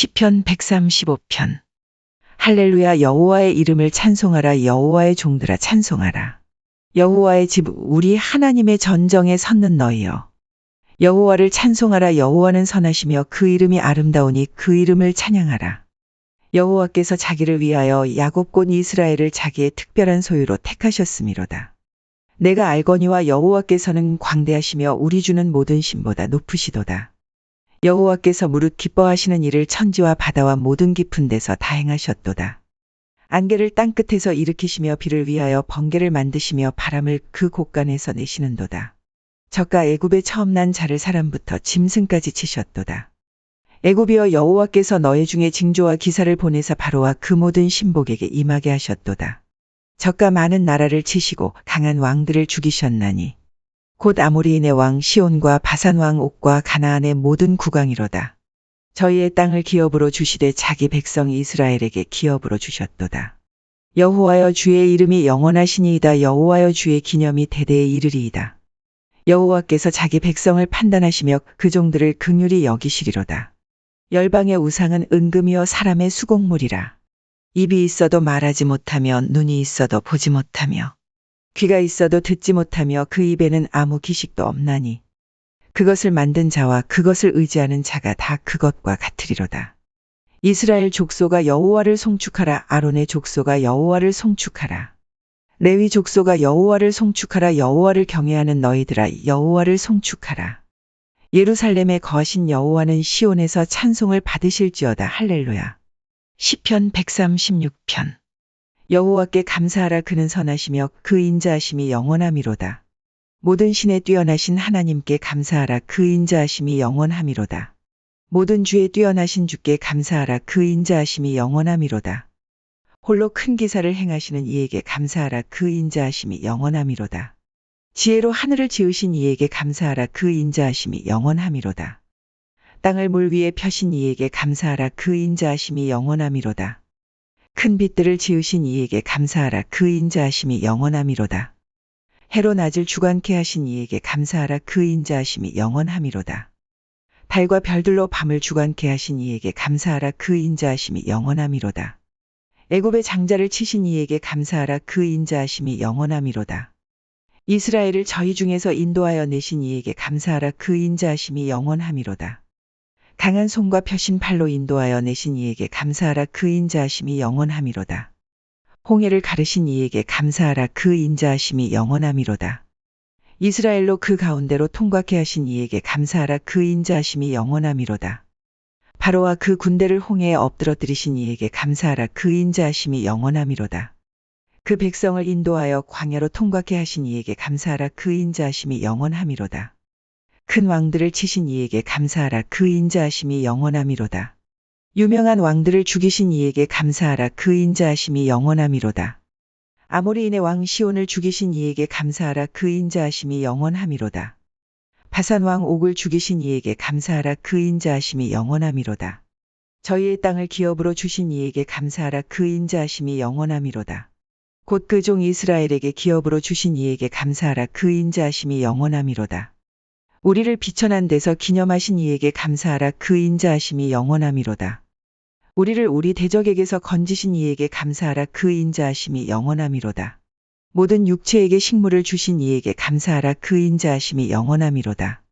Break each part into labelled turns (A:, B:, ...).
A: 시편 135편. 할렐루야 여호와의 이름을 찬송하라 여호와의 종들아 찬송하라. 여호와의 집 우리 하나님의 전정에 섰는 너희여. 여호와를 찬송하라 여호와는 선하시며 그 이름이 아름다우니 그 이름을 찬양하라. 여호와께서 자기를 위하여 야곱 곧 이스라엘을 자기의 특별한 소유로 택하셨음이로다. 내가 알거니와 여호와께서는 광대하시며 우리 주는 모든 신보다 높으시도다 여호와께서 무릇 기뻐하시는 일을 천지와 바다와 모든 깊은 데서 다 행하셨도다. 안개를 땅 끝에서 일으키시며 비를 위하여 번개를 만드시며 바람을 그 곳간에서 내시는도다. 저가 애굽에 처음 난 자를 사람부터 짐승까지 치셨도다. 애굽이여 여호와께서 너희 중에 징조와 기사를 보내사 바로와 그 모든 신복에게 임하게 하셨도다. 저가 많은 나라를 치시고 강한 왕들을 죽이셨나니 곧 아모리인의 왕 시온과 바산 왕 옥과 가나안의 모든 국왕이로다. 저희의 땅을 기업으로 주시되 자기 백성 이스라엘에게 기업으로 주셨도다. 여호와여 주의 이름이 영원하시니이다. 여호와여 주의 기념이 대대에 이르리이다. 여호와께서 자기 백성을 판단하시며 그 종들을 긍휼히 여기시리로다. 열방의 우상은 은금이여 사람의 수곡물이라. 입이 있어도 말하지 못하며 눈이 있어도 보지 못하며 귀가 있어도 듣지 못하며 그 입에는 아무 기식도 없나니. 그것을 만든 자와 그것을 의지하는 자가 다 그것과 같으리로다. 이스라엘 족소가 여호와를 송축하라. 아론의 족소가 여호와를 송축하라. 레위 족소가 여호와를 송축하라. 여호와를 경외하는 너희들아 여호와를 송축하라. 예루살렘에 거하신 여호와는 시온에서 찬송을 받으실지어다. 할렐루야. 시편 136편 여호와께 감사하라 그는 선하시며 그 인자하심이 영원함이로다. 모든 신에 뛰어나신 하나님께 감사하라 그 인자하심이 영원함이로다. 모든 주에 뛰어나신 주께 감사하라 그 인자하심이 영원함이로다. 홀로 큰 기사를 행하시는 이에게 감사하라 그 인자하심이 영원함이로다. 지혜로 하늘을 지으신 이에게 감사하라 그 인자하심이 영원함이로다. 땅을 물 위에 펴신 이에게 감사하라 그 인자하심이 영원함이로다. 큰 빛들을 지으신 이에게 감사하라 그 인자하심이 영원함이로다. 해로 낮을 주관케 하신 이에게 감사하라 그 인자하심이 영원함이로다. 달과 별들로 밤을 주관케 하신 이에게 감사하라 그 인자하심이 영원함이로다. 애굽의 장자를 치신 이에게 감사하라 그 인자하심이 영원함이로다. 이스라엘을 저희 중에서 인도하여 내신 이에게 감사하라 그 인자하심이 영원함이로다. 강한 손과 펴신 팔로 인도하여 내신 이에게 감사하라 그 인자하심이 영원함이로다. 홍해를 가르신 이에게 감사하라 그 인자하심이 영원함이로다. 이스라엘로 그 가운데로 통과케 하신 이에게 감사하라 그 인자하심이 영원함이로다. 바로와 그 군대를 홍해에 엎드러뜨리신 이에게 감사하라 그 인자하심이 영원함이로다. 그 백성을 인도하여 광야로 통과케 하신 이에게 감사하라 그 인자하심이 영원함이로다. 큰 왕들을 치신 이에게 감사하라 그 인자하심이 영원함이로다. 유명한 왕들을 죽이신 이에게 감사하라 그 인자하심이 영원함이로다. 아모리인의 왕 시온을 죽이신 이에게 감사하라 그 인자하심이 영원함이로다. 바산 왕 옥을 죽이신 이에게 감사하라 그 인자하심이 영원함이로다. 저희의 땅을 기업으로 주신 이에게 감사하라 그 인자하심이 영원함이로다. 곧 그 종 이스라엘에게 기업으로 주신 이에게 감사하라 그 인자하심이 영원함이로다. 우리를 비천한 데서 기념하신 이에게 감사하라 그 인자하심이 영원함이로다. 우리를 우리 대적에게서 건지신 이에게 감사하라 그 인자하심이 영원함이로다. 모든 육체에게 식물을 주신 이에게 감사하라 그 인자하심이 영원함이로다.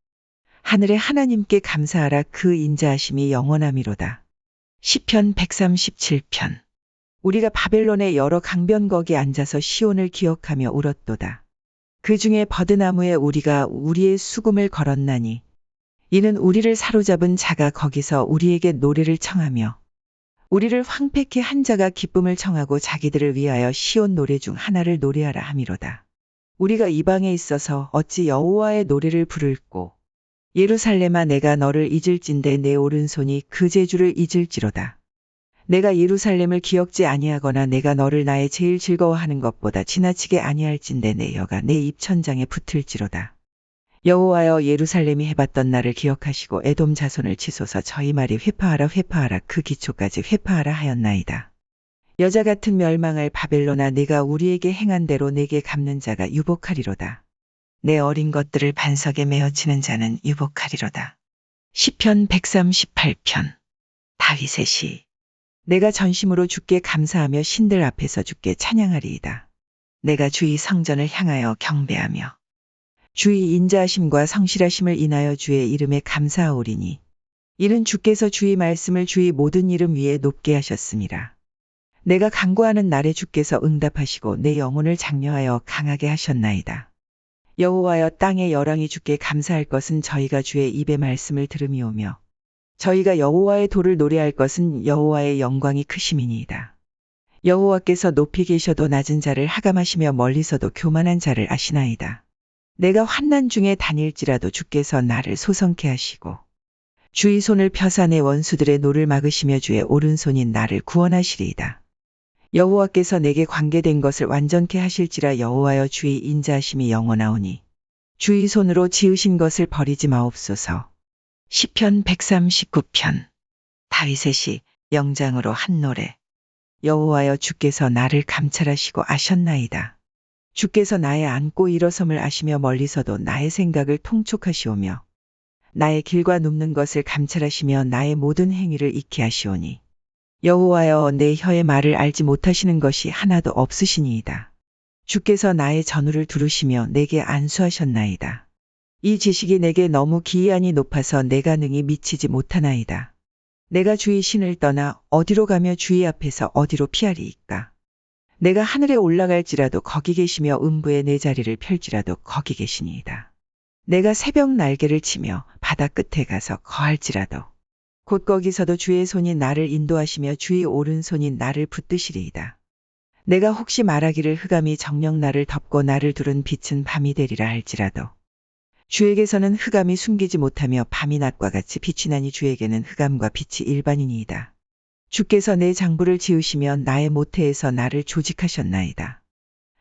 A: 하늘의 하나님께 감사하라 그 인자하심이 영원함이로다. 시편 137편 우리가 바벨론의 여러 강변거기 앉아서 시온을 기억하며 울었도다. 그 중에 버드나무에 우리가 우리의 수금을 걸었나니 이는 우리를 사로잡은 자가 거기서 우리에게 노래를 청하며 우리를 황폐케 한 자가 기쁨을 청하고 자기들을 위하여 시온 노래 중 하나를 노래하라 함이로다. 우리가 이방에 있어서 어찌 여호와의 노래를 부를꼬 예루살렘아 내가 너를 잊을진대 내 오른손이 그 제주를 잊을지로다. 내가 예루살렘을 기억지 아니하거나 내가 너를 나의 제일 즐거워하는 것보다 지나치게 아니할진대 내 여가 내 입천장에 붙을지로다. 여호와여 예루살렘이 해봤던 날을 기억하시고 에돔 자손을 치소서 저희 말이 회파하라 회파하라 그 기초까지 회파하라 하였나이다. 여자 같은 멸망을 바벨로나 내가 우리에게 행한 대로 내게 갚는 자가 유복하리로다. 내 어린 것들을 반석에 메어치는 자는 유복하리로다. 시편 138편 다윗의 시. 내가 전심으로 주께 감사하며 신들 앞에서 주께 찬양하리이다. 내가 주의 성전을 향하여 경배하며 주의 인자하심과 성실하심을 인하여 주의 이름에 감사하오리니 이는 주께서 주의 말씀을 주의 모든 이름 위에 높게 하셨습니다. 내가 간구하는 날에 주께서 응답하시고 내 영혼을 장려하여 강하게 하셨나이다. 여호와여 땅의 여랑이 주께 감사할 것은 저희가 주의 입의 말씀을 들음이오며 저희가 여호와의 도를 노래할 것은 여호와의 영광이 크심이니이다. 여호와께서 높이 계셔도 낮은 자를 하감하시며 멀리서도 교만한 자를 아시나이다. 내가 환난 중에 다닐지라도 주께서 나를 소성케 하시고 주의 손을 펴사 내 원수들의 노를 막으시며 주의 오른손이 나를 구원하시리이다. 여호와께서 내게 관계된 것을 완전케 하실지라 여호와여 주의 인자하심이 영원하오니 주의 손으로 지으신 것을 버리지 마옵소서. 시편 139편 다윗의 시 영장으로 한 노래 여호와여 주께서 나를 감찰하시고 아셨나이다. 주께서 나의 앉고 일어섬을 아시며 멀리서도 나의 생각을 통촉하시오며 나의 길과 눕는 것을 감찰하시며 나의 모든 행위를 익히 하시오니 여호와여 내 혀의 말을 알지 못하시는 것이 하나도 없으시니이다. 주께서 나의 전우를 두르시며 내게 안수하셨나이다. 이 지식이 내게 너무 기이하니 높아서 내가 능히 미치지 못하나이다. 내가 주의 신을 떠나 어디로 가며 주의 앞에서 어디로 피하리이까. 내가 하늘에 올라갈지라도 거기 계시며 음부에 내 자리를 펼지라도 거기 계시니이다. 내가 새벽 날개를 치며 바다 끝에 가서 거할지라도 곧 거기서도 주의 손이 나를 인도하시며 주의 오른손이 나를 붙드시리이다. 내가 혹시 말하기를 흑암이 정령 나를 덮고 나를 두른 빛은 밤이 되리라 할지라도 주에게서는 흑암이 숨기지 못하며 밤이 낮과 같이 빛이 나니 주에게는 흑암과 빛이 일반이니이다. 주께서 내 장부를 지으시며 나의 모태에서 나를 조직하셨나이다.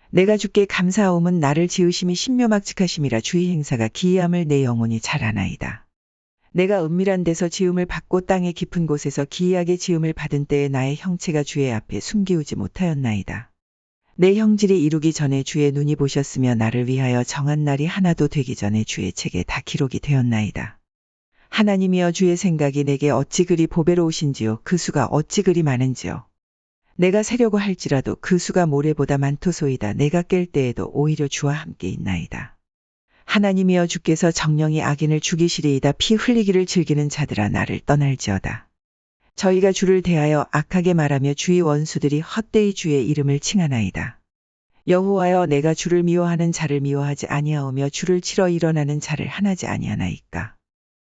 A: 내가 주께 감사하옴은 나를 지으심이 신묘막측하심이라 주의 행사가 기이함을 내 영혼이 잘 아나이다. 내가 은밀한 데서 지음을 받고 땅의 깊은 곳에서 기이하게 지음을 받은 때에 나의 형체가 주의 앞에 숨기우지 못하였나이다. 내 형질이 이루기 전에 주의 눈이 보셨으며 나를 위하여 정한 날이 하나도 되기 전에 주의 책에 다 기록이 되었나이다. 하나님이여 주의 생각이 내게 어찌 그리 보배로우신지요 그 수가 어찌 그리 많은지요. 내가 세려고 할지라도 그 수가 모래보다 많토소이다 내가 깰 때에도 오히려 주와 함께 있나이다. 하나님이여 주께서 정령이 악인을 죽이시리이다 피 흘리기를 즐기는 자들아 나를 떠날지어다. 저희가 주를 대하여 악하게 말하며 주의 원수들이 헛되이 주의 이름을 칭하나이다. 여호와여 내가 주를 미워하는 자를 미워하지 아니하오며 주를 치러 일어나는 자를 하나지 아니하나이까.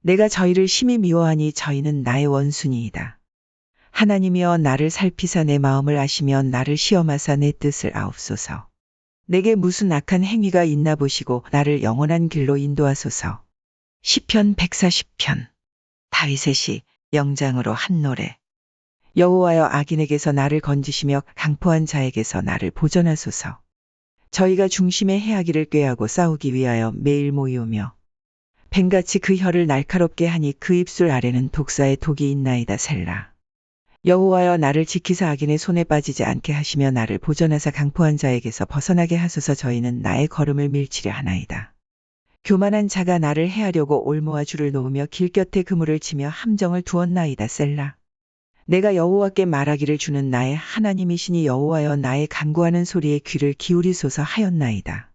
A: 내가 저희를 심히 미워하니 저희는 나의 원수니이다. 하나님이여 나를 살피사 내 마음을 아시며 나를 시험하사 내 뜻을 아옵소서. 내게 무슨 악한 행위가 있나 보시고 나를 영원한 길로 인도하소서. 시편 140편 다윗의 시 영장으로 한 노래 여호와여 악인에게서 나를 건지시며 강포한 자에게서 나를 보전하소서. 저희가 중심의 해하기를 꾀하고 싸우기 위하여 매일 모이오며 뱀같이 그 혀를 날카롭게 하니 그 입술 아래는 독사의 독이 있나이다 셀라. 여호와여 나를 지키사 악인의 손에 빠지지 않게 하시며 나를 보전하사 강포한 자에게서 벗어나게 하소서 저희는 나의 걸음을 밀치려 하나이다. 교만한 자가 나를 해하려고 올모아 줄을 놓으며 길곁에 그물을 치며 함정을 두었나이다 셀라. 내가 여호와께 말하기를 주는 나의 하나님이시니 여호와여 나의 간구하는 소리에 귀를 기울이소서 하였나이다.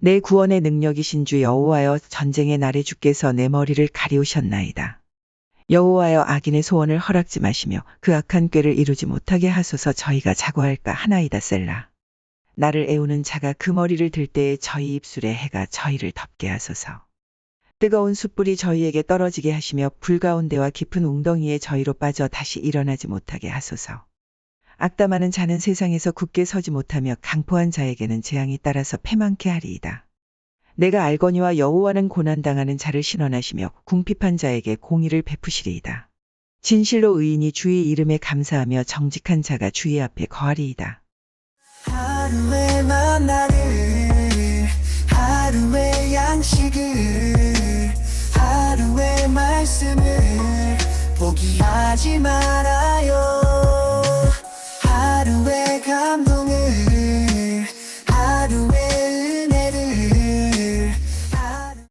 A: 내 구원의 능력이신 주 여호와여 전쟁의 날에 주께서 내 머리를 가리우셨나이다. 여호와여 악인의 소원을 허락지 마시며 그 악한 꾀를 이루지 못하게 하소서 저희가 자고할까 하나이다 셀라. 나를 애우는 자가 그 머리를 들 때에 저희 입술에 해가 저희를 덮게 하소서. 뜨거운 숯불이 저희에게 떨어지게 하시며 불 가운데와 깊은 웅덩이에 저희로 빠져 다시 일어나지 못하게 하소서. 악담하는 자는 세상에서 굳게 서지 못하며 강포한 자에게는 재앙이 따라서 패망케 하리이다. 내가 알거니와 여호와는 고난당하는 자를 신원하시며 궁핍한 자에게 공의를 베푸시리이다. 진실로 의인이 주의 이름에 감사하며 정직한 자가 주의 앞에 거하리이다.
B: 하루의 만나를